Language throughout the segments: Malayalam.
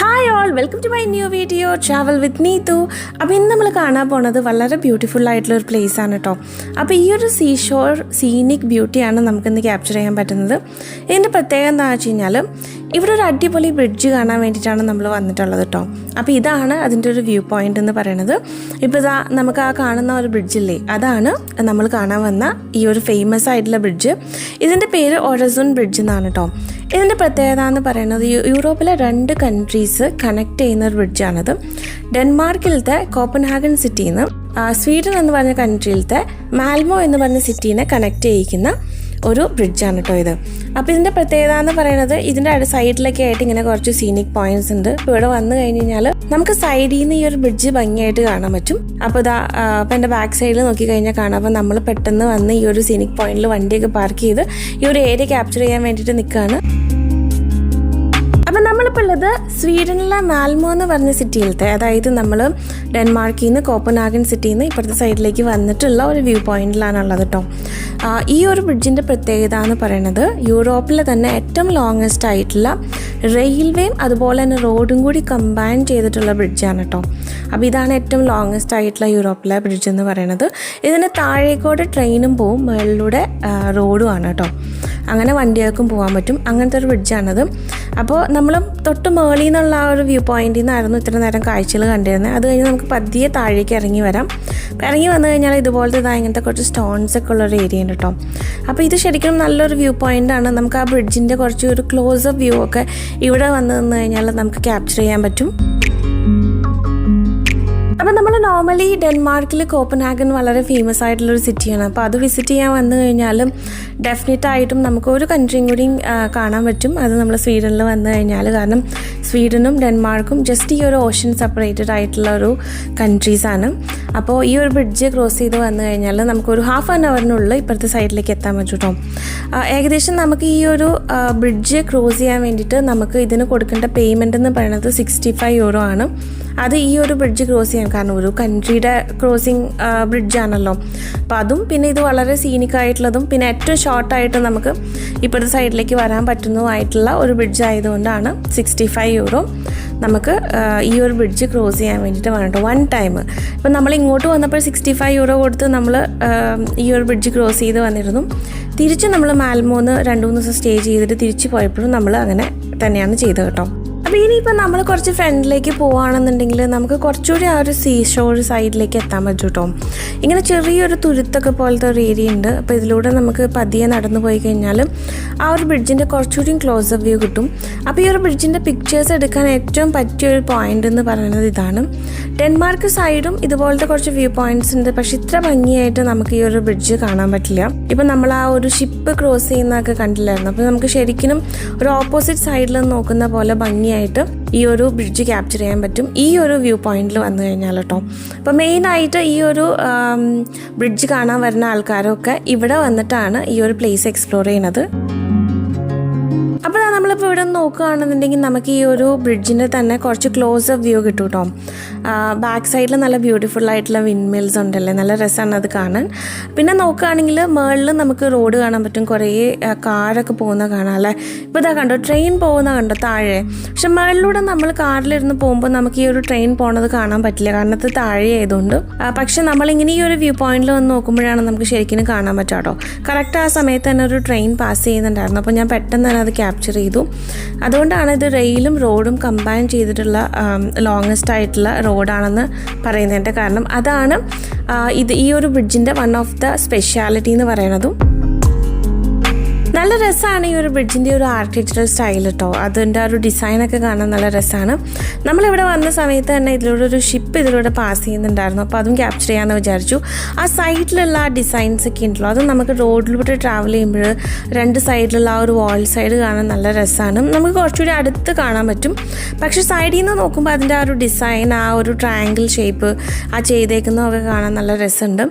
Hi all welcome to my new video travel with Neetu അപ്പോൾ ഇന്ന് നമ്മൾ കാണാൻ പോണത് വളരെ ബ്യൂട്ടിഫുൾ ആയിട്ടുള്ള ഒരു പ്ലേസ് ആണ് കേട്ടോ അപ്പോൾ ഈ ഒരു സീഷോർ സീനിക് ബ്യൂട്ടിയാണ് നമുക്കിന്ന് ക്യാപ്ചർ ചെയ്യാൻ പറ്റുന്നത്. ഇതിന്റെ പ്രത്യേകത എന്താണെന്ന് വെച്ച് കഴിഞ്ഞാൽ ഇവിടെ ഒരു അടിപൊളി ബ്രിഡ്ജ് കാണാൻ വേണ്ടിയിട്ടാണ് നമ്മൾ വന്നിട്ടുള്ളത് കേട്ടോ അപ്പോൾ ഇതാണ് അതിന്റെ ഒരു വ്യൂ പോയിന്റ് എന്ന് പറയുന്നത് ഇപ്പോൾ ഇതാ നമുക്ക് ആ കാണുന്ന ഒരു ബ്രിഡ്ജില്ലേ അതാണ് നമ്മൾ കാണാൻ വന്ന ഈ ഒരു ഫേമസ് ആയിട്ടുള്ള ബ്രിഡ്ജ് ഇതിന്റെ പേര് ഒറസോൺ ബ്രിഡ്ജ് എന്നാണ് കേട്ടോ ഇതിന്റെ പ്രത്യേകത എന്ന് പറയുന്നത് യൂറോപ്പിലെ രണ്ട് കൺട്രീസ് കണക്ട് ചെയ്യുന്ന ഒരു ബ്രിഡ്ജാണത് ഡെൻമാർക്കിലത്തെ കോപ്പൻഹാഗൻ സിറ്റിയിൽ നിന്ന് സ്വീഡൻ എന്ന് പറഞ്ഞ കൺട്രിയിലത്തെ മാൽമോ എന്ന് പറഞ്ഞ സിറ്റീനെ കണക്ട് ചെയ്യിക്കുന്ന ഒരു ബ്രിഡ്ജാണ് കേട്ടോ ഇത്. അപ്പോൾ ഇതിന്റെ പ്രത്യേകത എന്ന് പറയുന്നത് ഇതിന്റെ സൈഡിലൊക്കെ ആയിട്ട് ഇങ്ങനെ കുറച്ച് സീനിക് പോയിന്റ്സ് ഉണ്ട്. ഇപ്പോൾ ഇവിടെ വന്നു കഴിഞ്ഞ് കഴിഞ്ഞാൽ നമുക്ക് സൈഡിൽ നിന്ന് ഈ ഒരു ബ്രിഡ്ജ് ഭംഗിയായിട്ട് കാണാൻ പറ്റും. അപ്പോൾ ഇതാ അപ്പോൾ എന്റെ ബാക്ക് സൈഡിൽ നോക്കി കഴിഞ്ഞാൽ കാണാം. അപ്പോൾ നമ്മൾ പെട്ടെന്ന് വന്ന് ഈ ഒരു സീനിക് പോയിന്റിൽ വണ്ടിയൊക്കെ പാർക്ക് ചെയ്ത് ഈ ഒരു ഏരിയ ക്യാപ്ചർ ചെയ്യാൻ വേണ്ടിയിട്ട് നിൽക്കുകയാണ് അപ്പം നമ്മളിപ്പോൾ ഉള്ളത് സ്വീഡനിലെ മാൽമോ എന്ന് പറഞ്ഞ സിറ്റിയിലത്തെ അതായത് നമ്മൾ ഡെൻമാർക്കിൽ നിന്ന് കോപ്പനാഗൻ സിറ്റിയിൽ നിന്ന് ഇപ്പുറത്തെ സൈഡിലേക്ക് വന്നിട്ടുള്ള ഒരു വ്യൂ പോയിന്റിലാണ് ഉള്ളത് കേട്ടോ ഈ ഒരു ബ്രിഡ്ജിന്റെ പ്രത്യേകത എന്ന് പറയുന്നത് യൂറോപ്പിലെ തന്നെ ഏറ്റവും ലോങ്ങസ്റ്റ് ആയിട്ടുള്ള റെയിൽവേയും അതുപോലെ തന്നെ റോഡും കൂടി കമ്പൈൻ ചെയ്തിട്ടുള്ള ബ്രിഡ്ജാണ് കേട്ടോ അപ്പോൾ ഇതാണ് ഏറ്റവും ലോങ്ങസ്റ്റ് ആയിട്ടുള്ള യൂറോപ്പിലെ ബ്രിഡ്ജ് എന്ന് പറയുന്നത് ഇതിന് താഴേക്കോട്ട് ട്രെയിനും പോവും മുകളിലൂടെ റോഡും ആണ് കേട്ടോ അങ്ങനെ വണ്ടികൾക്കും പോകാൻ പറ്റും. അങ്ങനത്തെ ഒരു ബ്രിഡ്ജാണത് അപ്പോൾ നമ്മൾ തൊട്ട് മേളിൽ നിന്നുള്ള ആ ഒരു വ്യൂ പോയിന്റിൽ നിന്നായിരുന്നു ഇത്ര നേരം കാഴ്ചകൾ കണ്ടിരുന്നത്. അത് കഴിഞ്ഞ് നമുക്ക് പതിയെ താഴേക്ക് ഇറങ്ങി വരാം. ഇറങ്ങി വന്നു കഴിഞ്ഞാൽ ഇതുപോലത്തെ ഇതാ ഇങ്ങനത്തെ കുറച്ച് സ്റ്റോൺസ് ഒക്കെ ഉള്ള ഒരു ഏരിയ ഉണ്ട് കേട്ടോ അപ്പോൾ ഇത് ശരിക്കും നല്ലൊരു വ്യൂ പോയിന്റ് ആണ്. നമുക്ക് ആ ബ്രിഡ്ജിന്റെ കുറച്ച് ഒരു ക്ലോസപ്പ് വ്യൂ ഒക്കെ ഇവിടെ വന്ന് നിന്ന് കഴിഞ്ഞാൽ നമുക്ക് ക്യാപ്ചർ ചെയ്യാൻ പറ്റും. നോർമലി ഡെൻമാർക്കിൽ കോപ്പൻഹാഗൻ വളരെ ഫേമസ് ആയിട്ടുള്ളൊരു സിറ്റിയാണ് അപ്പോൾ അത് വിസിറ്റ് ചെയ്യാൻ വന്നു കഴിഞ്ഞാലും ഡെഫിനറ്റ് ആയിട്ടും നമുക്ക് ഒരു കൺട്രിയും കൂടി കാണാൻ പറ്റും. അത് നമ്മൾ സ്വീഡനിൽ വന്നു കഴിഞ്ഞാൽ കാരണം സ്വീഡനും ഡെൻമാർക്കും ജസ്റ്റ് ഈ ഒരു ഓഷൻ സെപ്പറേറ്റഡ് ആയിട്ടുള്ള ഒരു കൺട്രീസാണ് അപ്പോൾ ഈ ഒരു ബ്രിഡ്ജ് ക്രോസ് ചെയ്ത് വന്നു കഴിഞ്ഞാൽ നമുക്കൊരു ഹാഫ് ആൻ അവറിനുള്ളിൽ ഇപ്പുറത്തെ സൈഡിലേക്ക് എത്താൻ പറ്റും കേട്ടോ ഏകദേശം നമുക്ക് ഈ ഒരു ബ്രിഡ്ജ് ക്രോസ് ചെയ്യാൻ വേണ്ടിയിട്ട് നമുക്ക് ഇതിന് കൊടുക്കേണ്ട പേയ്മെന്റ് എന്ന് പറയുന്നത് സിക്സ്റ്റി ഫൈവ് യൂറോ ആണ്. അത് ഈ ഒരു ബ്രിഡ്ജ് ക്രോസ് ചെയ്യാൻ കാരണം ഒരു കൺട്രിയുടെ ക്രോസിങ് ബ്രിഡ്ജ് ആണല്ലോ. അപ്പോൾ അതും പിന്നെ ഇത് വളരെ സീനിക് ആയിട്ടുള്ളതും പിന്നെ ഏറ്റവും ഷോർട്ടായിട്ട് നമുക്ക് ഇപ്പോഴത്തെ സൈഡിലേക്ക് വരാൻ പറ്റുന്നതുമായിട്ടുള്ള ഒരു ബ്രിഡ്ജ് ആയതുകൊണ്ടാണ് സിക്സ്റ്റി ഫൈവ് യൂറോ നമുക്ക് ഈ ഒരു ബ്രിഡ്ജ് ക്രോസ് ചെയ്യാൻ വേണ്ടിയിട്ട് വേണ്ട വൺ ടൈം ഇപ്പം നമ്മൾ ഇങ്ങോട്ട് വന്നപ്പോൾ സിക്സ്റ്റി ഫൈവ് യൂറോ കൊടുത്ത് നമ്മൾ ഈ ഒരു ബ്രിഡ്ജ് ക്രോസ് ചെയ്ത് വന്നിരുന്നു. തിരിച്ച് നമ്മൾ മാൽമോന്ന് രണ്ട് മൂന്ന് ദിവസം സ്റ്റേ ചെയ്തിട്ട് തിരിച്ച് പോയപ്പോഴും നമ്മൾ അങ്ങനെ തന്നെയാണ് ചെയ്തത് കേട്ടോ. അപ്പോൾ ഇനിയിപ്പോൾ നമ്മൾ കുറച്ച് ഫ്രണ്ടിലേക്ക് പോവുകയാണെന്നുണ്ടെങ്കിൽ നമുക്ക് കുറച്ചുകൂടി ആ ഒരു സീ ഷോർ സൈഡിലേക്ക് എത്താൻ പറ്റും കേട്ടോ ഇങ്ങനെ ചെറിയൊരു തുരുത്തൊക്കെ പോലത്തെ ഒരു ഏരിയ ഉണ്ട്. അപ്പോൾ ഇതിലൂടെ നമുക്ക് പതിയെ നടന്നു പോയി കഴിഞ്ഞാൽ ആ ഒരു ബ്രിഡ്ജിന്റെ കുറച്ചുകൂടി ക്ലോസ് അപ്പ് വ്യൂ കിട്ടും. അപ്പോൾ ഈ ഒരു ബ്രിഡ്ജിന്റെ പിക്ചേഴ്സ് എടുക്കാൻ ഏറ്റവും പറ്റിയ ഒരു പോയിന്റ് എന്ന് പറയുന്നത് ഇതാണ്. ഡെൻമാർക്ക് സൈഡും ഇതുപോലത്തെ കുറച്ച് വ്യൂ പോയിന്റ്സ് ഉണ്ട്. പക്ഷെ ഇത്ര ഭംഗിയായിട്ട് നമുക്ക് ഈ ഒരു ബ്രിഡ്ജ് കാണാൻ പറ്റില്ല. ഇപ്പം നമ്മൾ ആ ഒരു ഷിപ്പ് ക്രോസ് ചെയ്യുന്നതൊക്കെ കണ്ടില്ലായിരുന്നു. അപ്പോൾ നമുക്ക് ശരിക്കും ഒരു ഓപ്പോസിറ്റ് സൈഡിൽ നോക്കുന്ന പോലെ ഭംഗിയായിട്ട് ഈ ഒരു ബ്രിഡ്ജ് ക്യാപ്ചർ ചെയ്യാൻ പറ്റും. ഈ ഒരു വ്യൂ പോയിന്റിൽ വന്നു കഴിഞ്ഞാൽ കേട്ടോ. അപ്പോൾ മെയിനായിട്ട് ഈ ഒരു ബ്രിഡ്ജ് കാണാൻ വരുന്ന ആൾക്കാരൊക്കെ ഇവിടെ വന്നിട്ടാണ് ഈ ഒരു പ്ലേസ് എക്സ്പ്ലോർ ചെയ്യുന്നത്. നമ്മളിപ്പോൾ ഇവിടെ നോക്കുകയാണെന്നുണ്ടെങ്കിൽ നമുക്ക് ഈ ഒരു ബ്രിഡ്ജിന്റെ തന്നെ കുറച്ച് ക്ലോസ് അപ്പ് വ്യൂ കിട്ടും കേട്ടോ ബാക്ക് സൈഡിൽ നല്ല ബ്യൂട്ടിഫുൾ ആയിട്ടുള്ള വിൻമിൽസ് ഉണ്ടല്ലേ? നല്ല രസമാണ് അത് കാണാൻ. പിന്നെ നോക്കുകയാണെങ്കിൽ മേളിൽ നമുക്ക് റോഡ് കാണാൻ പറ്റും. കുറേ കാറൊക്കെ പോകുന്ന കാണാം അല്ലേ? ഇപ്പോൾ ഇതാ കണ്ടോ? ട്രെയിൻ പോകുന്ന കണ്ടോ? താഴെ. പക്ഷെ മേളിലൂടെ നമ്മൾ കാറിലിരുന്ന് പോകുമ്പോൾ നമുക്ക് ഈ ഒരു ട്രെയിൻ പോണത് കാണാൻ പറ്റില്ല. കാരണം അത് താഴെ ആയതുകൊണ്ട്. പക്ഷെ നമ്മളിങ്ങനെ ഈ ഒരു വ്യൂ പോയിന്റിൽ വന്ന് നോക്കുമ്പോഴാണ് നമുക്ക് ശരിക്കും കാണാൻ പറ്റുക കേട്ടോ കറക്റ്റ് ആ സമയത്ത് തന്നെ ഒരു ട്രെയിൻ പാസ് ചെയ്യുന്നുണ്ടായിരുന്നു. അപ്പോൾ ഞാൻ പെട്ടെന്ന് തന്നെ അത് ക്യാപ്ചർ ചെയ്തു. അതുകൊണ്ടാണ് ഇത് റെയിലും റോഡും കമ്പൈൻ ചെയ്തിട്ടുള്ള ലോങ്ങസ്റ്റ് ആയിട്ടുള്ള റോഡാണെന്ന് പറയുന്നതിന്റെ കാരണം. അതാണ് ഇത് ഈ ഒരു ബ്രിഡ്ജിന്റെ വൺ ഓഫ് ദ സ്പെഷ്യാലിറ്റി എന്ന് പറയുന്നതും. നല്ല രസമാണ് ഈ ഒരു ബ്രിഡ്ജിന്റെ ഒരു ആർക്കിടെക്ചറൽ സ്റ്റൈൽ കേട്ടോ അതിന്റെ ഒരു ഡിസൈനൊക്കെ കാണാൻ നല്ല രസമാണ് നമ്മളിവിടെ വന്ന സമയത്ത് തന്നെ ഇതിലൂടെ ഒരു ഷിപ്പ് ഇതിലൂടെ പാസ് ചെയ്യുന്നുണ്ടായിരുന്നു. അപ്പോൾ അതും ക്യാപ്ചർ ചെയ്യാമെന്ന് വിചാരിച്ചു. ആ സൈഡിലുള്ള ആ ഡിസൈൻസ് ഒക്കെ ഉണ്ടല്ലോ. അത് നമുക്ക് റോഡിലൂടെ ട്രാവൽ ചെയ്യുമ്പോൾ രണ്ട് സൈഡിലുള്ള ആ ഒരു വാൾ സൈഡ് കാണാൻ നല്ല രസമാണ് നമുക്ക് കുറച്ചുകൂടി അടുത്ത് കാണാൻ പറ്റും. പക്ഷേ സൈഡിൽ നിന്ന് നോക്കുമ്പോൾ അതിന്റെ ആ ഒരു ഡിസൈൻ ആ ഒരു ട്രയാങ്കിൾ ഷേപ്പ് ആ ചെയ്തേക്കുന്നതൊക്കെ കാണാൻ നല്ല രസമുണ്ട്.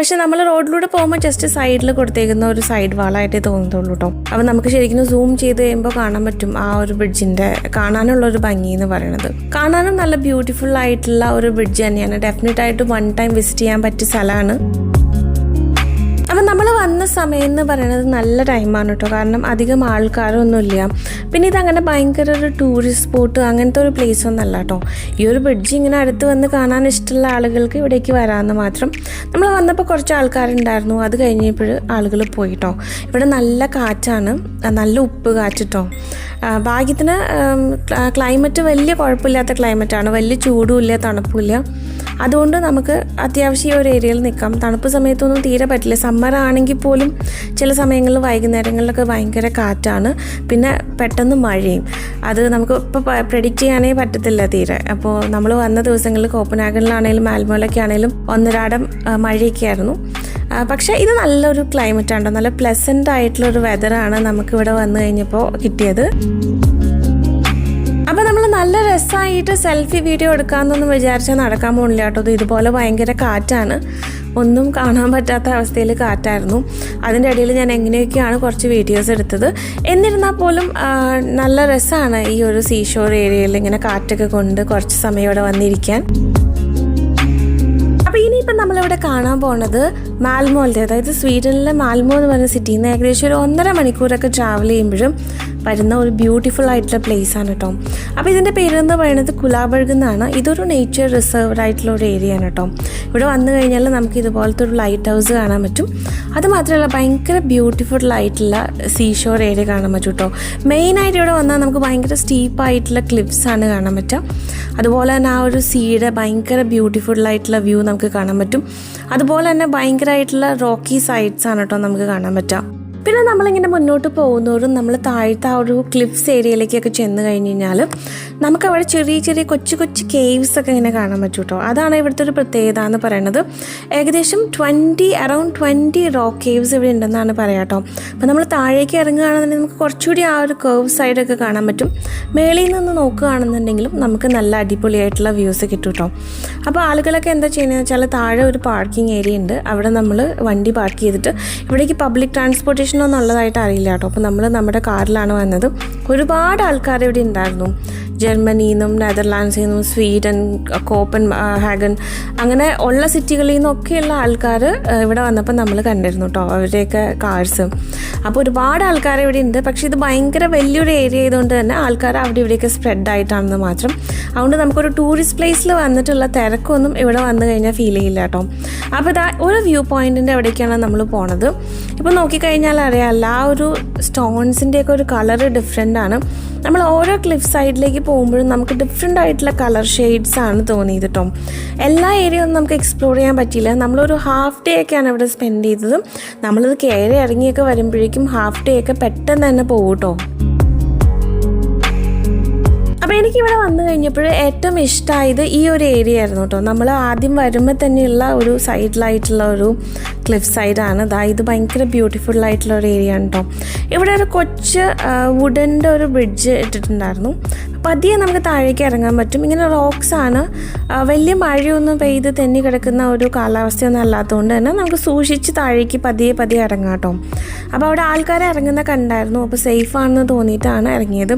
പക്ഷെ നമ്മൾ റോഡിലൂടെ പോകുമ്പോൾ ജസ്റ്റ് സൈഡിൽ കൊടുത്തേക്കുന്ന ഒരു സൈഡ് വാളായിട്ടേ തോന്നത്തുള്ളൂ കേട്ടോ അപ്പോൾ നമുക്ക് ശരിക്കും സൂം ചെയ്ത് കഴിയുമ്പോൾ കാണാൻ പറ്റും ആ ഒരു ബ്രിഡ്ജിന്റെ കാണാനുള്ള ഒരു ഭംഗി എന്ന് പറയുന്നത് കാണാനും നല്ല ബ്യൂട്ടിഫുൾ ആയിട്ടുള്ള ഒരു ബ്രിഡ്ജ് തന്നെയാണ്. ഡെഫിനറ്റ് ആയിട്ട് വൺ ടൈം വിസിറ്റ് ചെയ്യാൻ പറ്റിയ സ്ഥലമാണ്. സമയം എന്ന് പറയുന്നത് നല്ല ടൈമാണ് കേട്ടോ കാരണം അധികം ആൾക്കാരൊന്നുമില്ല. പിന്നെ ഇതങ്ങനെ ഭയങ്കര ഒരു ടൂറിസ്റ്റ് സ്പോട്ട് അങ്ങനത്തെ ഒരു പ്ലേസ് ഒന്നല്ല കേട്ടോ ഈ ഒരു ബ്രിഡ്ജ് ഇങ്ങനെ അടുത്ത് വന്ന് കാണാൻ ഇഷ്ടമുള്ള ആളുകൾക്ക് ഇവിടേക്ക് വരാമെന്ന് മാത്രം നമ്മൾ വന്നപ്പോൾ കുറച്ച് ആൾക്കാരുണ്ടായിരുന്നു. അത് കഴിഞ്ഞപ്പോൾ ആളുകൾ പോയി കേട്ടോ ഇവിടെ നല്ല കാറ്റാണ്. നല്ല ഉപ്പ് കാറ്റ് കേട്ടോ ഭാഗ്യത്തിന് ക്ലൈമറ്റ് വലിയ കുഴപ്പമില്ലാത്ത ക്ലൈമറ്റാണ് വലിയ ചൂടുമില്ല ഇല്ല തണുപ്പും ഇല്ല. അതുകൊണ്ട് നമുക്ക് അത്യാവശ്യം ഈ ഒരു ഏരിയയിൽ നിൽക്കാം. തണുപ്പ് സമയത്തൊന്നും തീരെ പറ്റില്ല. സമ്മർ ആണെങ്കിൽ പോലും ചില സമയങ്ങളിൽ വൈകുന്നേരങ്ങളിലൊക്കെ ഭയങ്കര കാറ്റാണ്. പിന്നെ പെട്ടെന്ന് മഴയും. അത് നമുക്ക് ഇപ്പോൾ പ്രഡിക്റ്റ് ചെയ്യാനേ പറ്റത്തില്ല തീരെ. അപ്പോൾ നമ്മൾ വന്ന ദിവസങ്ങളിൽ കോപ്പനാഗനിലാണെങ്കിലും മാൽമോലൊക്കെ ആണെങ്കിലും ഒന്നരാടം മഴയൊക്കെ ആയിരുന്നു പക്ഷേ ഇത് നല്ലൊരു ക്ലൈമറ്റ് ആണ്. നല്ല പ്ലസന്റ് ആയിട്ടുള്ള ഒരു വെതറാണ് നമുക്കിവിടെ വന്നു കഴിഞ്ഞപ്പോൾ കിട്ടിയത്. നല്ല രസമായിട്ട് സെൽഫി വീഡിയോ എടുക്കാമെന്നൊന്നും വിചാരിച്ചാൽ നടക്കാൻ പോണില്ല കേട്ടോ. ഇത് ഇതുപോലെ ഭയങ്കര കാറ്റാണ്. ഒന്നും കാണാൻ പറ്റാത്ത അവസ്ഥയിൽ കാറ്റായിരുന്നു. അതിന്റെ ഇടയിൽ ഞാൻ എങ്ങനെയൊക്കെയാണ് കുറച്ച് വീഡിയോസ് എടുത്തത്. എന്നിരുന്നാൽ പോലും നല്ല രസമാണ് ഈ ഒരു സീഷോർ ഏരിയയിൽ ഇങ്ങനെ കാറ്റൊക്കെ കൊണ്ട് കുറച്ച് സമയം ഇവിടെ വന്നിരിക്കാൻ. അപ്പോൾ ഇനിയിപ്പം നമ്മളിവിടെ കാണാൻ പോണത് മാൽമോളുടെ അതായത് സ്വീഡനിലെ മാൽമോ എന്ന് പറയുന്ന സിറ്റിയിൽ നിന്ന് ഏകദേശം ഒരു ഒന്നര മണിക്കൂറൊക്കെ ട്രാവൽ ചെയ്യുമ്പോഴും വരുന്ന ഒരു ബ്യൂട്ടിഫുൾ ആയിട്ടുള്ള പ്ലേസ് ആണ് കേട്ടോ അപ്പോൾ ഇതിന്റെ പേരെന്ന് പറയുന്നത് കുലാബർഗ് എന്നാണ്. ഇതൊരു നേച്ചർ റിസർവ്ഡ് ആയിട്ടുള്ള ഒരു ഏരിയ ആണ് കേട്ടോ ഇവിടെ വന്നു കഴിഞ്ഞാൽ നമുക്ക് ഇതുപോലത്തെ ഒരു ലൈറ്റ് ഹൗസ് കാണാൻ പറ്റും. അത് മാത്രമല്ല ഭയങ്കര ബ്യൂട്ടിഫുൾ ആയിട്ടുള്ള സീഷോർ ഏരിയ കാണാൻ പറ്റും കേട്ടോ മെയിനായിട്ട് ഇവിടെ വന്നാൽ നമുക്ക് ഭയങ്കര സ്റ്റീപ്പ് ആയിട്ടുള്ള ക്ലിപ്സ് ആണ് കാണാൻ പറ്റുക അതുപോലെ തന്നെ ആ ഒരു സീയുടെ ഭയങ്കര ബ്യൂട്ടിഫുൾ ആയിട്ടുള്ള വ്യൂ നമുക്ക് കാണാൻ പറ്റും. അതുപോലെ തന്നെ ഭയങ്കരമായിട്ടുള്ള റോക്കി സൈഡ്സ് ആണ് കേട്ടോ നമുക്ക് കാണാൻ പറ്റുക പിന്നെ നമ്മളിങ്ങനെ മുന്നോട്ട് പോകുന്നതോടും നമ്മൾ താഴത്തെ ആ ഒരു ക്ലിഫ്സ് ഏരിയയിലേക്കൊക്കെ ചെന്ന് കഴിഞ്ഞ് കഴിഞ്ഞാൽ നമുക്ക് അവിടെ ചെറിയ ചെറിയ കൊച്ചു കൊച്ചു കേവ്സ് ഒക്കെ ഇങ്ങനെ കാണാൻ പറ്റും കേട്ടോ. അതാണ് ഇവിടുത്തെ ഒരു പ്രത്യേകത എന്ന് പറയുന്നത് ഏകദേശം twenty around twenty rock caves ഇവിടെ ഉണ്ടെന്നാണ് പറയാം കേട്ടോ. അപ്പോൾ നമ്മൾ താഴേക്ക് ഇറങ്ങുകയാണെന്നുണ്ടെങ്കിൽ നമുക്ക് കുറച്ചുകൂടി ആ ഒരു കേവ് സൈഡൊക്കെ കാണാൻ പറ്റും. മേളിൽ നിന്ന് നോക്കുകയാണെന്നുണ്ടെങ്കിലും നമുക്ക് നല്ല അടിപൊളിയായിട്ടുള്ള വ്യൂസ് കിട്ടും കേട്ടോ. അപ്പോൾ ആളുകളൊക്കെ എന്താ ചെയ്യുന്നത് വെച്ചാൽ താഴെ ഒരു പാർക്കിംഗ് ഏരിയ ഉണ്ട്. അവിടെ നമ്മൾ വണ്ടി പാർക്ക് ചെയ്തിട്ട് ഇവിടേക്ക് പബ്ലിക് ട്രാൻസ്പോർട്ടേഷൻ ഒന്നും ഉള്ളതായിട്ട് അറിയില്ല കേട്ടോ. അപ്പോൾ നമ്മൾ നമ്മുടെ കാറിലാണ് വന്നത്. ഒരുപാട് ആൾക്കാർ ഇവിടെ ഉണ്ടായിരുന്നു. ജർമ്മനിയിൽ നിന്നും നെതർലാൻഡ്സിൽ നിന്നും സ്വീഡൻ കോപ്പൻ ഹാഗൻ അങ്ങനെ ഉള്ള സിറ്റികളിൽ നിന്നൊക്കെയുള്ള ആൾക്കാർ ഇവിടെ വന്നപ്പോൾ നമ്മൾ കണ്ടിരുന്നു കേട്ടോ അവരുടെയൊക്കെ കാഴ്സ് അപ്പോൾ ഒരുപാട് ആൾക്കാർ ഇവിടെ ഉണ്ട്. പക്ഷേ ഇത് ഭയങ്കര വലിയൊരു ഏരിയ ആയതുകൊണ്ട് തന്നെ ആൾക്കാർ അവിടെ ഇവിടെയൊക്കെ സ്പ്രെഡ് ആയിട്ടാണെന്ന് മാത്രം. അതുകൊണ്ട് നമുക്കൊരു ടൂറിസ്റ്റ് പ്ലേസിൽ വന്നിട്ടുള്ള തിരക്കൊന്നും ഇവിടെ വന്നു കഴിഞ്ഞാൽ ഫീൽ ചെയ്യില്ല കേട്ടോ അപ്പോൾ ഇതാ ഒരു വ്യൂ പോയിന്റിന്റെ അവിടേക്കാണ് നമ്മൾ പോണത്. ഇപ്പോൾ നോക്കിക്കഴിഞ്ഞാൽ അറിയാമല്ല ആ ഒരു സ്റ്റോൺസിന്റെയൊക്കെ ഒരു കളർ ഡിഫറെന്റ് ആണ്. നമ്മൾ ഓരോ ക്ലിഫ് സൈഡിലേക്ക് പോകുമ്പോഴും നമുക്ക് ഡിഫറെന്റ് ആയിട്ടുള്ള കളർ ഷെയ്ഡ്സ് ആണ് തോന്നിയത് കേട്ടോ എല്ലാ ഏരിയ ഒന്നും നമുക്ക് എക്സ്പ്ലോർ ചെയ്യാൻ പറ്റിയില്ല. നമ്മളൊരു ഹാഫ് ഡേ ഒക്കെയാണ് ഇവിടെ സ്പെൻഡ് ചെയ്തത്. നമ്മളിത് കയറി ഇറങ്ങിയൊക്കെ വരുമ്പോഴേക്കും ഹാഫ് ഡേ ഒക്കെ പെട്ടെന്ന് തന്നെ പോകും കേട്ടോ അപ്പോൾ എനിക്കിവിടെ വന്നു കഴിഞ്ഞപ്പോൾ ഏറ്റവും ഇഷ്ടമായത് ഈ ഒരു ഏരിയ ആയിരുന്നു കേട്ടോ. നമ്മൾ ആദ്യം വരുമ്പോൾ തന്നെയുള്ള ഒരു സൈഡിലായിട്ടുള്ള ഒരു ക്ലിഫ് സൈഡാണ് ഇതാ ഇത് ഭയങ്കര ബ്യൂട്ടിഫുൾ ആയിട്ടുള്ള ഒരു ഏരിയ ആണ് കേട്ടോ. ഇവിടെ ഒരു കൊച്ച് വുഡന്റെ ഒരു ബ്രിഡ്ജ് ഇട്ടിട്ടുണ്ടായിരുന്നു. പതിയെ നമുക്ക് താഴേക്ക് ഇറങ്ങാൻ പറ്റും. ഇങ്ങനെ റോക്സ് ആണ്. വലിയ മഴയൊന്നും പെയ്ത് തെന്നി കിടക്കുന്ന ഒരു കാലാവസ്ഥയൊന്നും അല്ലാത്തതുകൊണ്ട് തന്നെ നമുക്ക് സൂക്ഷിച്ച് താഴേക്ക് പതിയെ പതിയെ ഇറങ്ങാം കേട്ടോ. അപ്പോൾ അവിടെ ആൾക്കാർ ഇറങ്ങുന്ന കണ്ടായിരുന്നു. അപ്പോൾ സേഫ് ആണെന്ന് തോന്നിയിട്ടാണ് ഇറങ്ങിയത്.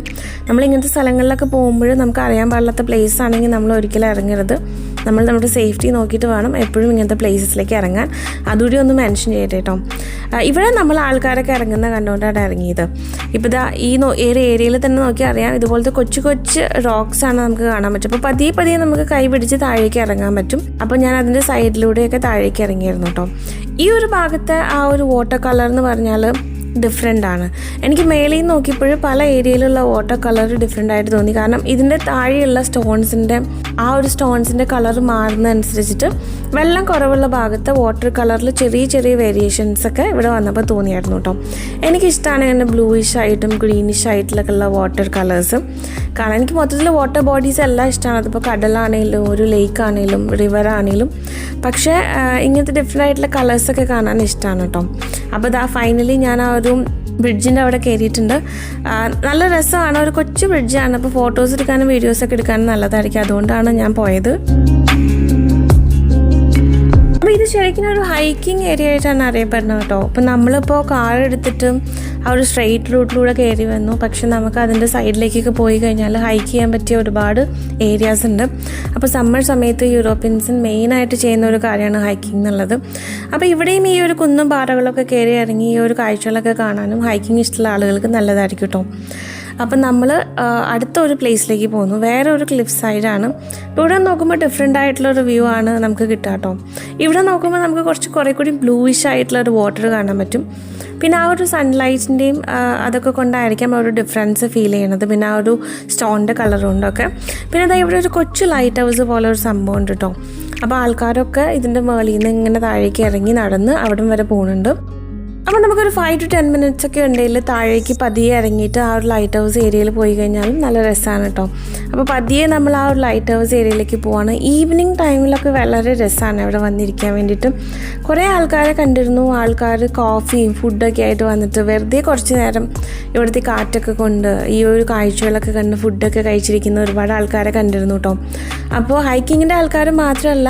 നമ്മൾ ഇങ്ങനത്തെ സ്ഥലങ്ങളിലൊക്കെ പോകുമ്പോൾ നമുക്ക് അറിയാൻ പാടില്ലാത്ത പ്ലേസ് ആണെങ്കിൽ നമ്മൾ ഒരിക്കലും ഇറങ്ങരുത്. നമ്മൾ നമ്മുടെ സേഫ്റ്റി നോക്കിയിട്ട് വേണം എപ്പോഴും ഇങ്ങനത്തെ പ്ലേസസിലേക്ക് ഇറങ്ങാൻ. അതുകൂടി ഒന്ന് മെൻഷൻ ചെയ്യട്ടെ കേട്ടോ ഇവിടെ നമ്മൾ ആൾക്കാരൊക്കെ ഇറങ്ങുന്ന കണ്ടുകൊണ്ടാണ് ഇറങ്ങിയത്. ഇപ്പോൾ ഇതാ ഈ ഈ ഏരിയയിൽ തന്നെ നോക്കി അറിയാം ഇതുപോലത്തെ കൊച്ചു കൊച്ചു റോക്സ് ആണ് നമുക്ക് കാണാൻ പറ്റും. അപ്പോൾ പതിയെ പതിയെ നമുക്ക് കൈ പിടിച്ച് താഴേക്ക് ഇറങ്ങാൻ പറ്റും. അപ്പോൾ ഞാൻ അതിന്റെ സൈഡിലൂടെയൊക്കെ താഴേക്ക് ഇറങ്ങിയിരുന്നു കേട്ടോ ഈ ഒരു ഭാഗത്തെ ആ ഒരു വാട്ടർ കളർ എന്ന് പറഞ്ഞാൽ ഡിഫറെന്റ് ആണ്. എനിക്ക് മേളിൽ നിന്ന് നോക്കിയപ്പോൾ പല ഏരിയയിലുള്ള വാട്ടർ കളർ ഡിഫറെന്റ് ആയിട്ട് തോന്നി. കാരണം ഇതിന്റെ താഴെയുള്ള സ്റ്റോൺസിന്റെ ആ ഒരു സ്റ്റോൺസിന്റെ കളർ മാറുന്നതനുസരിച്ചിട്ട് വെള്ളം കുറവുള്ള ഭാഗത്ത് വാട്ടർ കളറിൽ ചെറിയ ചെറിയ വേരിയേഷൻസ് ഒക്കെ ഇവിടെ വന്നപ്പോൾ തോന്നിയായിരുന്നു കേട്ടോ എനിക്കിഷ്ടമാണ് ഇങ്ങനെ ബ്ലൂയിഷ് ആയിട്ടും ഗ്രീനിഷ് ആയിട്ടുള്ള വാട്ടർ കളേഴ്സ് കാരണം എനിക്ക് മൊത്തത്തിൽ വാട്ടർ ബോഡീസ് എല്ലാം ഇഷ്ടമാണ് അതിപ്പോൾ കടലാണെങ്കിലും ഒരു ലേക്ക് ആണെങ്കിലും റിവർ ആണെങ്കിലും പക്ഷേ ഇങ്ങനത്തെ ഡിഫറെന്റ് ആയിട്ടുള്ള കളേഴ്സൊക്കെ കാണാൻ ഇഷ്ടമാണ് കേട്ടോ അപ്പോൾ ഇതാ ഫൈനലി ഞാൻ ആ ഒരു ബ്രിഡ്ജിന്റെ അവിടെ കയറിയിട്ടുണ്ട് നല്ല രസമാണ്. ഒരു കൊച്ചു ബ്രിഡ്ജാണ് അപ്പോൾ ഫോട്ടോസ് എടുക്കാനും വീഡിയോസൊക്കെ എടുക്കാനും നല്ലതായിരിക്കും. അതുകൊണ്ടാണ് ഞാൻ പോയത്. ശരിക്കും ഒരു ഹൈക്കിംഗ് ഏരിയ ആയിട്ടാണ് അറിയപ്പെടുന്നത് കേട്ടോ. അപ്പോൾ നമ്മളിപ്പോൾ കാർ എടുത്തിട്ടും ആ ഒരു സ്ട്രെയിറ്റ് റൂട്ടിലൂടെ കയറി വന്നു. പക്ഷെ നമുക്ക് അതിന്റെ സൈഡിലേക്കൊക്കെ പോയി കഴിഞ്ഞാൽ ഹൈക്ക് ചെയ്യാൻ പറ്റിയ ഒരുപാട് ഏരിയാസ് ഉണ്ട്. അപ്പോൾ സമ്മർ സമയത്ത് യൂറോപ്യൻസ് മെയിനായിട്ട് ചെയ്യുന്ന ഒരു കാര്യമാണ് ഹൈക്കിംഗ് എന്നുള്ളത്. അപ്പോൾ ഇവിടെയും ഈ ഒരു കുന്നും പാറകളൊക്കെ കയറി ഇറങ്ങി ഈ ഒരു കാഴ്ചകളൊക്കെ കാണാനും ഹൈക്കിംഗ് ഇഷ്ടമുള്ള ആളുകൾക്ക് നല്ലതായിരിക്കും കേട്ടോ. അപ്പം നമ്മൾ അടുത്ത ഒരു പ്ലേസിലേക്ക് പോകുന്നു. വേറെ ഒരു ക്ലിഫ് സൈഡാണ് ഇവിടെ നോക്കുമ്പോൾ ഡിഫറെന്റ് ആയിട്ടുള്ളൊരു വ്യൂ ആണ് നമുക്ക് കിട്ടുക കേട്ടോ ഇവിടെ നോക്കുമ്പോൾ നമുക്ക് കുറച്ച് കുറേ കൂടി ബ്ലൂയിഷ് ആയിട്ടുള്ള ഒരു വാട്ടർ കാണാൻ പറ്റും. പിന്നെ ആ ഒരു സൺലൈറ്റിന്റെയും അതൊക്കെ കൊണ്ടായിരിക്കാം ഒരു ഡിഫറൻസ് ഫീൽ ചെയ്യണത്. പിന്നെ ആ ഒരു സ്റ്റോണിന്റെ കളറുകൊണ്ടൊക്കെ പിന്നെ അതായത് ഇവിടെ ഒരു കൊച്ചു ലൈറ്റ് ഹൗസ് പോലെ ഒരു സംഭവം ഉണ്ട് കേട്ടോ അപ്പോൾ ആൾക്കാരൊക്കെ ഇതിന്റെ മേളിൽ നിന്ന് ഇങ്ങനെ താഴേക്ക് ഇറങ്ങി നടന്ന് അവിടം വരെ പോകുന്നുണ്ട് അപ്പോൾ നമുക്കൊരു ഫൈവ് ടു ടെൻ മിനിറ്റ്സ് ഒക്കെ ഉണ്ടെങ്കിൽ താഴേക്ക് പതിയെ ഇറങ്ങിയിട്ട് ആ ഒരു ലൈറ്റ് ഹൗസ് ഏരിയയിൽ പോയി കഴിഞ്ഞാലും നല്ല രസമാണ് കേട്ടോ അപ്പോൾ പതിയെ നമ്മൾ ആ ഒരു ലൈറ്റ് ഹൗസ് ഏരിയയിലേക്ക് പോവാണ്. ഈവനിങ് ടൈമിലൊക്കെ വളരെ രസമാണ് അവിടെ വന്നിരിക്കാൻ വേണ്ടിയിട്ട്. കുറേ ആൾക്കാരെ കണ്ടിരുന്നു. ആൾക്കാർ കോഫിയും ഫുഡൊക്കെ ആയിട്ട് വന്നിട്ട് വെറുതെ കുറച്ച് നേരം ഇവിടുത്തെ കാറ്റൊക്കെ കൊണ്ട് ഈ ഒരു കാഴ്ചകളൊക്കെ കണ്ട് ഫുഡൊക്കെ കഴിച്ചിരിക്കുന്ന ഒരുപാട് ആൾക്കാരെ കണ്ടിരുന്നു കേട്ടോ അപ്പോൾ ഹൈക്കിങ്ങിന്റെ ആൾക്കാർ മാത്രമല്ല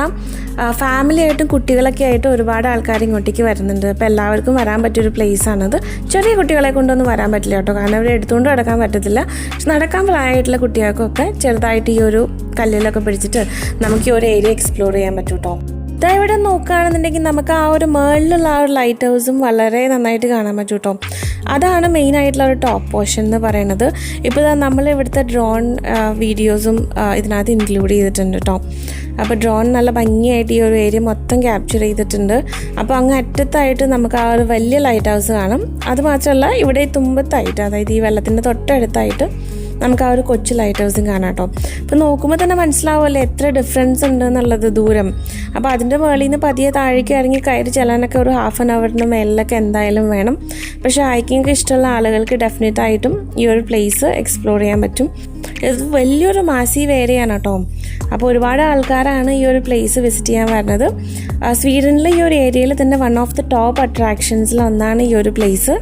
ഫാമിലി ആയിട്ടും കുട്ടികളൊക്കെ ആയിട്ട് ഒരുപാട് ആൾക്കാർ ഇങ്ങോട്ടേക്ക് വരുന്നുണ്ട്. അപ്പോൾ എല്ലാവർക്കും വരാൻ പറ്റിയൊരു പ്ലേസാണത് ചെറിയ കുട്ടികളെ കൊണ്ടൊന്നും വരാൻ പറ്റില്ല കേട്ടോ. കാരണം അവരെ എടുത്തുകൊണ്ട് നടക്കാൻ പറ്റത്തില്ല. പക്ഷെ നടക്കാൻ പ്രായമായിട്ടുള്ള കുട്ടികൾക്കൊക്കെ ചെറുതായിട്ട് ഈ ഒരു കല്ലിലൊക്കെ പിടിച്ചിട്ട് നമുക്ക് ഈ ഒരു ഏരിയ എക്സ്പ്ലോർ ചെയ്യാൻ പറ്റും കേട്ടോ. ഇതാ ഇവിടെ നോക്കുകയാണെന്നുണ്ടെങ്കിൽ നമുക്ക് ആ ഒരു മേളിലുള്ള ആ ഒരു ലൈറ്റ് ഹൗസും വളരെ നന്നായിട്ട് കാണാൻ പറ്റും കേട്ടോ. അതാണ് മെയിൻ ആയിട്ടുള്ള ഒരു ടോപ്പ് പോർഷൻ എന്ന് പറയുന്നത്. ഇപ്പോൾ നമ്മൾ ഇവിടുത്തെ ഡ്രോൺ വീഡിയോസും ഇതിനകത്ത് ഇൻക്ലൂഡ് ചെയ്തിട്ടുണ്ട് കേട്ടോ. അപ്പോൾ ഡ്രോൺ നല്ല ഭംഗിയായിട്ട് ഈ ഒരു ഏരിയ മൊത്തം ക്യാപ്ചർ ചെയ്തിട്ടുണ്ട്. അപ്പോൾ അങ്ങ് അറ്റത്തായിട്ട് നമുക്ക് ആ ഒരു വലിയ ലൈറ്റ് ഹൗസ് കാണാം. അത് മാത്രമല്ല ഇവിടെ തുമ്പത്തായിട്ട് അതായത് ഈ വെള്ളത്തിന്റെ തൊട്ടടുത്തായിട്ട് നമുക്ക് ആ ഒരു കൊച്ചു ലൈറ്റ് ഹൗസും കാണാം കേട്ടോ അപ്പോൾ നോക്കുമ്പോൾ തന്നെ മനസ്സിലാവുമല്ലോ എത്ര ഡിഫറൻസ് ഉണ്ട് എന്നുള്ളത് ദൂരം. അപ്പോൾ അതിന്റെ മുകളിൽ നിന്ന് പതിയെ താഴേക്ക് ഇറങ്ങി കയറി ചെല്ലാനൊക്കെ ഒരു ഹാഫ് ആൻ അവറിന് മേലിലൊക്കെ എന്തായാലും വേണം. പക്ഷേ ഹൈക്കിംഗ് ഇഷ്ടമുള്ള ആളുകൾക്ക് ഡെഫിനറ്റ് ആയിട്ടും ഈ ഒരു പ്ലേസ് എക്സ്പ്ലോർ ചെയ്യാൻ പറ്റും. ഇത് വലിയൊരു മാസീവ് ഏരിയയാണ് കേട്ടോ അപ്പോൾ ഒരുപാട് ആൾക്കാരാണ് ഈ ഒരു പ്ലേസ് വിസിറ്റ് ചെയ്യാൻ വരുന്നത്. സ്വീഡനിലെ ഈ ഒരു ഏരിയയിൽ തന്നെ വൺ ഓഫ് ദി ടോപ്പ് അട്രാക്ഷൻസിൽ ഒന്നാണ് ഈ ഒരു പ്ലേസ്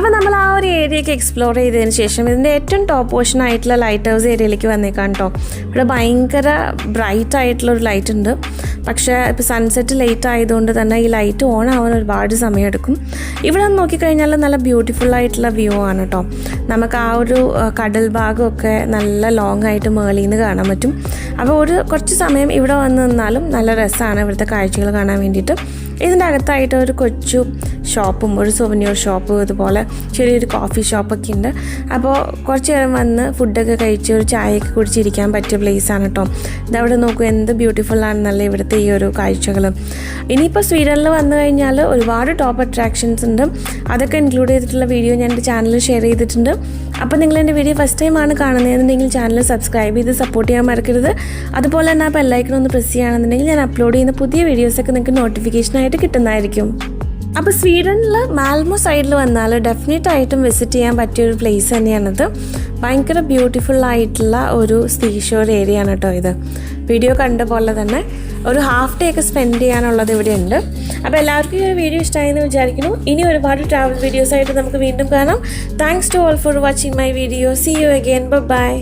അപ്പോൾ നമ്മൾ ആ ഒരു ഏരിയയൊക്കെ എക്സ്പ്ലോർ ചെയ്തതിന് ശേഷം ഇതിന്റെ ഏറ്റവും ടോപ്പ് പോർഷൻ ആയിട്ടുള്ള ലൈറ്റ് ഹൗസ് ഏരിയയിലേക്ക് വന്നേക്കാം കേട്ടോ ഇവിടെ ഭയങ്കര ബ്രൈറ്റ് ആയിട്ടുള്ള ഒരു ലൈറ്റ് ഉണ്ട്. പക്ഷേ ഇപ്പോൾ സൺസെറ്റ് ലേറ്റ് ആയതുകൊണ്ട് തന്നെ ഈ ലൈറ്റ് ഓൺ ആവാൻ ഒരുപാട് സമയമെടുക്കും. ഇവിടെ നോക്കിക്കഴിഞ്ഞാൽ നല്ല ബ്യൂട്ടിഫുൾ ആയിട്ടുള്ള വ്യൂ ആണ് കേട്ടോ നമുക്ക് ആ ഒരു കടൽ ഭാഗമൊക്കെ നല്ല ലോങ് ആയിട്ട് മേളിൽ നിന്ന് കാണാൻ പറ്റും. അപ്പോൾ ഒരു കുറച്ച് സമയം ഇവിടെ വന്ന് നിന്നാലും നല്ല രസമാണ് ഇവിടുത്തെ കാഴ്ചകൾ കാണാൻ വേണ്ടിയിട്ട്. ഇതിന്റെ അകത്തായിട്ട് ഒരു കൊച്ചു ഷോപ്പും ഒരു സൊവനിയർ ഷോപ്പും ഇതുപോലെ ചെറിയൊരു കോഫി ഷോപ്പൊക്കെ ഉണ്ട്. അപ്പോൾ കുറച്ച് നേരം വന്ന് ഫുഡൊക്കെ കഴിച്ച് ഒരു ചായയൊക്കെ കുടിച്ചിരിക്കാൻ പറ്റിയ പ്ലേസാണ് കേട്ടോ ഇതവിടെ നോക്കൂ എന്ത് ബ്യൂട്ടിഫുൾ ആണെന്നല്ലേ ഇവിടുത്തെ ഈ ഒരു കാഴ്ചകൾ ഇനിയിപ്പോൾ സ്വീഡനിൽ വന്നു കഴിഞ്ഞാൽ ഒരുപാട് ടോപ്പ് അട്രാക്ഷൻസ് ഉണ്ട്. അതൊക്കെ ഇൻക്ലൂഡ് ചെയ്തിട്ടുള്ള വീഡിയോ ഞാൻ എന്റെ ചാനലിൽ ഷെയർ ചെയ്തിട്ടുണ്ട്. അപ്പോൾ നിങ്ങൾ എന്റെ വീഡിയോ ഫസ്റ്റ് ടൈമാണ് കാണുന്നതെന്നുണ്ടെങ്കിൽ ചാനൽ സബ്സ്ക്രൈബ് ചെയ്ത് സപ്പോർട്ട് ചെയ്യാൻ മറക്കരുത്. അതുപോലെ തന്നെ ആ ബെല്ലൈക്കൺ ഒന്ന് പ്രസ് ചെയ്യുകയാണെന്നുണ്ടെങ്കിൽ ഞാൻ അപ്ലോഡ് ചെയ്യുന്ന പുതിയ വീഡിയോസൊക്കെ നിങ്ങൾക്ക് നോട്ടിഫിക്കേഷനായിട്ട് കിട്ടുന്നതായിരിക്കും. അപ്പോൾ സ്വീഡനിൽ മാൽമോ സൈഡിൽ വന്നാൽ ഡെഫിനറ്റ് ആയിട്ടും വിസിറ്റ് ചെയ്യാൻ പറ്റിയ ഒരു പ്ലേസ് തന്നെയാണിത്. ഭയങ്കര ബ്യൂട്ടിഫുൾ ആയിട്ടുള്ള ഒരു സീഷോർ ഏരിയ ആണ് കേട്ടോ ഇത്. വീഡിയോ കണ്ട പോലെ തന്നെ ഒരു ഹാഫ് ഡേ ഒക്കെ സ്പെൻഡ് ചെയ്യാനുള്ളത് ഇവിടെ ഉണ്ട് അപ്പോൾ എല്ലാവർക്കും ഈ വീഡിയോ ഇഷ്ടമായി എന്ന് വിചാരിക്കുന്നു. ഇനി ഒരുപാട് ട്രാവൽ വീഡിയോസ് ആയിട്ട് നമുക്ക് വീണ്ടും കാണാം. Thanks to all for watching my video see you again bye